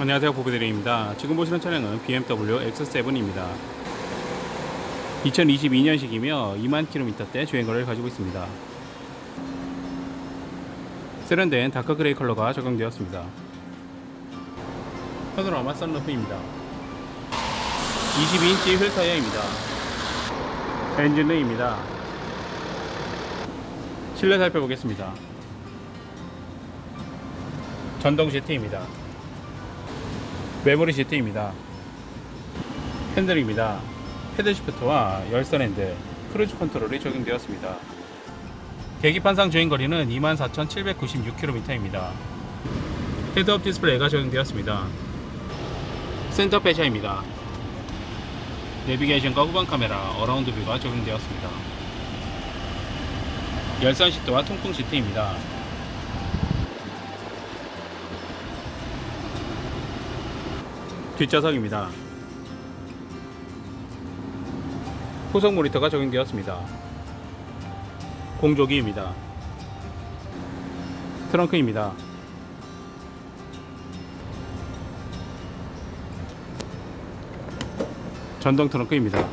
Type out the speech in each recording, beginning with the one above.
안녕하세요. 보배드림입니다. 지금 보시는 차량은 BMW X7입니다. 2022년식이며 2만 킬로미터대 주행거리를 가지고 있습니다. 세련된 다크 그레이 컬러가 적용되었습니다. 파노라마 썬루프입니다. 22인치 휠 타이어입니다. 엔진레입니다. 실내 살펴보겠습니다. 전동 GT입니다 메모리 시트입니다. 핸들입니다. 패들 시프트와 열선 핸들, 크루즈 컨트롤이 적용되었습니다. 계기판상 주행거리는 24,796km입니다. 헤드업 디스플레이가 적용되었습니다. 센터 패샤입니다. 내비게이션과 후방 카메라, 어라운드 뷰가 적용되었습니다. 열선 시트와 통풍 시트입니다. 뒷좌석입니다. 후속 모니터가 적용되었습니다. 공조기입니다. 트렁크입니다. 전동 트렁크입니다.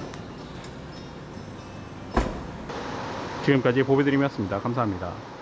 지금까지 보배드림이었습니다. 감사합니다.